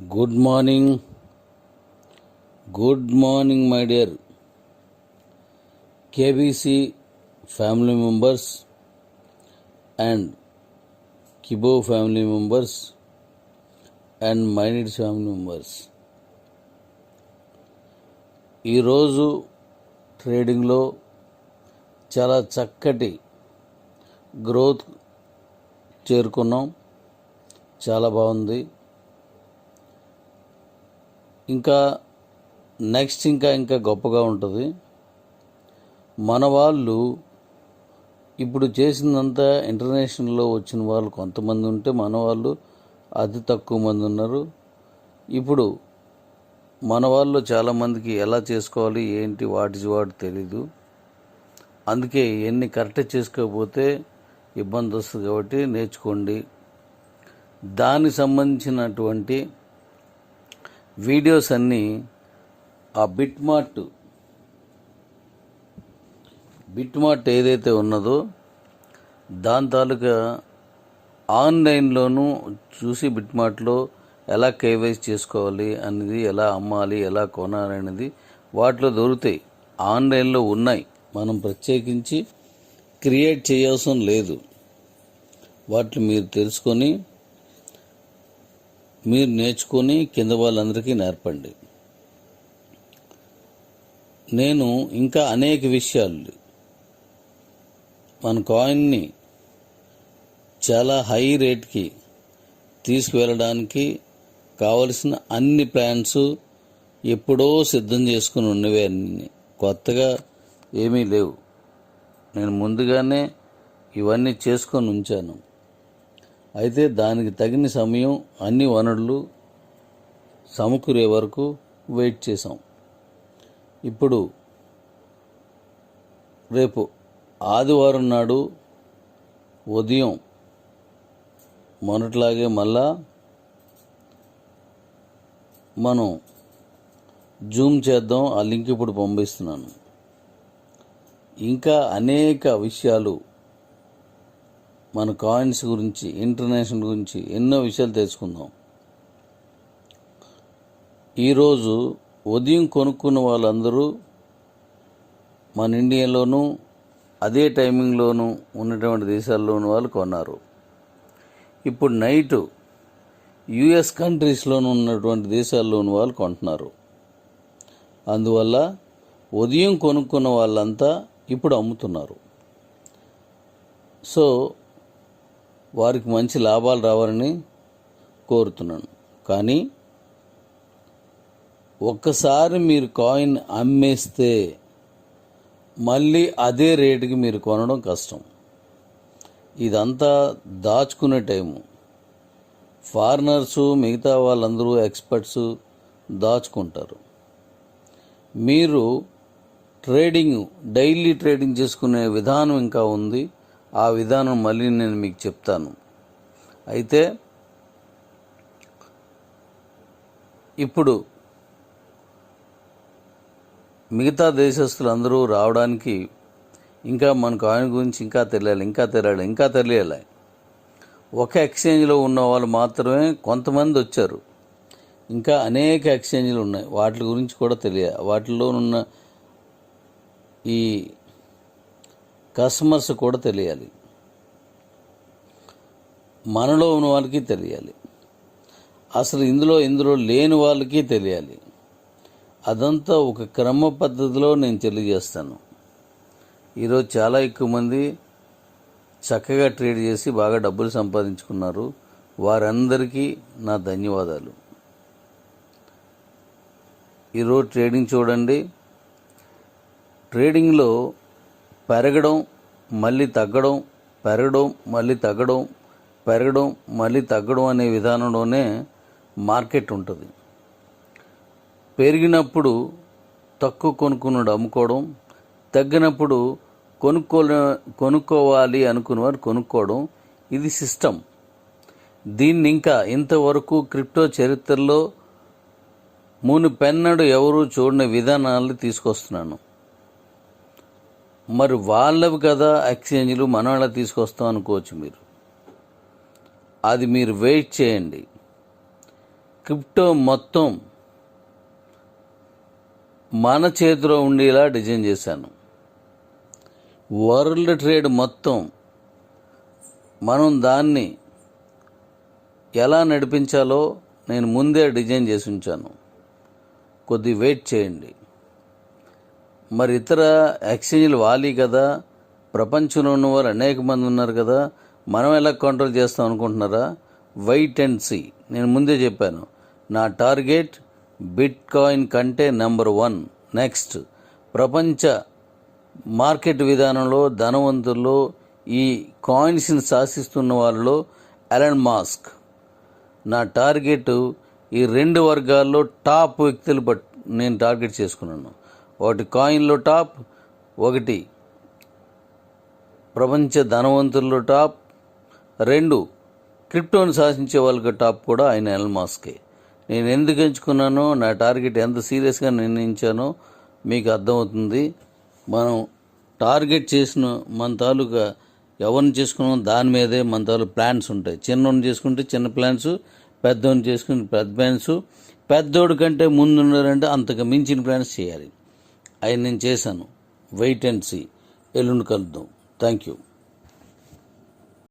Good morning good morning my dear KBC family members and కిబో family members and మైనిడ్స్ family members ఈరోజు ట్రేడింగ్లో చాలా చక్కటి గ్రోత్ చేరుకున్నాం. చాలా బాగుంది. ఇంకా నెక్స్ట్ ఇంకా ఇంకా గొప్పగా ఉంటుంది. మన వాళ్ళు ఇప్పుడు చేసిందంతా ఇంటర్నేషనల్లో వచ్చిన వాళ్ళు కొంతమంది ఉంటే మన వాళ్ళు అతి తక్కువ మంది ఉన్నారు. ఇప్పుడు మన వాళ్ళు చాలామందికి ఎలా చేసుకోవాలి ఏంటి వాటి వాటి తెలీదు. అందుకే ఎన్ని కరెక్ట్ చేసుకోకపోతే ఇబ్బంది వస్తుంది కాబట్టి నేర్చుకోండి. దానికి సంబంధించినటువంటి వీడియోస్ అన్నీ ఆ బిట్ మార్ట్ బిట్ మార్ట్ ఏదైతే ఉన్నదో దాని తాలూకా ఆన్లైన్లోనూ చూసి బిట్ మార్ట్లో ఎలా కేవైస్ చేసుకోవాలి అనేది ఎలా అమ్మాలి ఎలా కొనాలి అనేది వాటిలో దొరుకుతాయి. ఆన్లైన్లో ఉన్నాయి. మనం ప్రత్యేకించి క్రియేట్ చేయాల్సిన లేదు. వాటిని మీరు తెలుసుకొని మీరు నేర్చుకొని కింద వాళ్ళందరికీ నేర్పండి. నేను ఇంకా అనేక విషయాలు. మన కాయిన్ని చాలా హై రేట్కి తీసుకువెళ్ళడానికి కావలసిన అన్ని ప్లాన్స్ ఎప్పుడో సిద్ధం చేసుకుని ఉన్నవే అన్ని. కొత్తగా ఏమీ లేవు. నేను ముందుగానే ఇవన్నీ చేసుకొని ఉంచాను. అయితే దానికి తగిన సమయం అన్ని వనరులు సమకూరే వరకు వెయిట్ చేసాం ఇప్పుడు రేపు ఆదివారం నాడు ఉదయం మొన్నట్లాగే మళ్ళా మనం జూమ్ చేద్దాం ఆ లింక్ ఇప్పుడు పంపిస్తున్నాను. ఇంకా అనేక విషయాలు మన కాయిన్స్ గురించి ఇంటర్నేషనల్ గురించి ఎన్నో విషయాలు తెలుసుకుందాం. ఈరోజు ఉదయం కొనుక్కున్న వాళ్ళందరూ మన ఇండియాలోనూ అదే టైమింగ్లోనూ ఉన్నటువంటి దేశాల్లోని వాళ్ళు కొన్నారు. ఇప్పుడు నైటు యుఎస్ కంట్రీస్లోనూ ఉన్నటువంటి దేశాల్లోని వాళ్ళు కొంటున్నారు. అందువల్ల ఉదయం కొనుక్కున్న వాళ్ళంతా ఇప్పుడు అమ్ముతున్నారు. సో వారికి మంచి లాభాలు రావాలని కోరుతున్నాను. కానీ ఒక్కసారి మీరు కాయిన్ అమ్మేస్తే మళ్ళీ అదే రేటుకి మీరు కొనడం కష్టం. ఇదంతా దాచుకునే టైము ఫారినర్సు మిగతా వాళ్ళందరూ ఎక్స్పర్ట్స్ దాచుకుంటారు. మీరు ట్రేడింగ్ డైలీ ట్రేడింగ్ చేసుకునే విధానం ఇంకా ఉంది. ఆ విధానం మళ్ళీ నేను మీకు చెప్తాను. అయితే ఇప్పుడు మిగతా దేశస్తులందరూ రావడానికి ఇంకా మనకు ఆయన గురించి ఇంకా తెలియాలి ఇంకా తెలియాలి ఇంకా తెలియాలి. ఒక ఎక్స్చేంజ్లో ఉన్న వాళ్ళు మాత్రమే కొంతమంది వచ్చారు. ఇంకా అనేక ఎక్స్చేంజ్లు ఉన్నాయి. వాటి గురించి కూడా తెలియాలి. వాటిలో ఉన్న ఈ కస్టమర్స్ కూడా తెలియాలి. మనలో ఉన్న వాళ్ళకి తెలియాలి. అసలు ఇందులో ఇందులో లేని వాళ్ళకి తెలియాలి. అదంతా ఒక క్రమ పద్ధతిలో నేను తెలియజేస్తాను. ఈరోజు చాలా ఎక్కువ మంది చక్కగా ట్రేడ్ చేసి బాగా డబ్బులు సంపాదించుకున్నారు. వారందరికీ నా ధన్యవాదాలు. ఈరోజు ట్రేడింగ్ చూడండి. ట్రేడింగ్లో పెరగడం మళ్ళీ తగ్గడం పెరగడం మళ్ళీ తగ్గడం పెరగడం మళ్ళీ తగ్గడం అనే విధానంలోనే మార్కెట్ ఉంటుంది. పెరిగినప్పుడు తక్కువ కొనుక్కున్నాడు అమ్ముకోవడం తగ్గినప్పుడు కొనుక్కో కొనుక్కోవాలి అనుకున్నవారు కొనుక్కోవడం ఇది సిస్టమ్. దీన్ని ఇంకా ఇంతవరకు క్రిప్టో చరిత్రలో మూను పెన్నడు ఎవరు చూడని విధానాలు తీసుకొస్తున్నాను. మరి వాళ్ళవి కదా ఎక్స్చేంజ్లు మన వాళ్ళ తీసుకొస్తాం అనుకోవచ్చు మీరు. అది మీరు వెయిట్ చేయండి. క్రిప్టో మొత్తం మన చేతిలో ఉండేలా డిజైన్ చేశాను. వరల్డ్ ట్రేడ్ మొత్తం మనం దాన్ని ఎలా నడిపించాలో నేను ముందే డిజైన్ చేసి ఉంచాను. కొద్ది వెయిట్ చేయండి. మరి ఇతర ఎక్స్చేంజ్లు వాలి కదా. ప్రపంచంలో ఉన్న వారు అనేక మంది ఉన్నారు కదా. మనం ఎలా కంట్రోల్ చేస్తాం అనుకుంటున్నారా? వెయిట్ అండ్ సి నేను ముందే చెప్పాను. నా టార్గెట్ బిట్ కాయిన్ కంటే నెంబర్ వన్ నెక్స్ట్ ప్రపంచ మార్కెట్ విధానంలో ధనవంతుల్లో ఈ కాయిన్స్ని శాసిస్తున్న వాళ్ళలో ఎలన్ మాస్క్ నా టార్గెట్ ఈ రెండు వర్గాల్లో టాప్ వ్యక్తులు బట్ నేను టార్గెట్ చేసుకున్నాను. ఒకటి కాయిన్లో టాప్ ఒకటి ప్రపంచ ధనవంతుల్లో టాప్ రెండు క్రిప్టోని శాసించే వాళ్ళకి టాప్ కూడా ఆయన ఎలన్ మాస్కే. నేను ఎందుకు ఎంచుకున్నానో నా టార్గెట్ ఎంత సీరియస్గా నిర్ణయించానో మీకు అర్థమవుతుంది. మనం టార్గెట్ చేసిన మన తాలూకా ఎవరిని చేసుకున్నాం దాని మీదే మన తాలూ ప్లాన్స్ ఉంటాయి. చిన్నోని చేసుకుంటే చిన్న ప్లాన్స్ పెద్దోని చేసుకుంటే పెద్ద ప్లాన్స్. పెద్దోడి కంటే ముందు ఉన్నారంటే అంతకు మించిన ప్లాన్స్ చేయాలి. అవి నేను చేశాను. వెయిట్ అండ్ సీ ఎల్లుండి కలుద్దాం. Thank you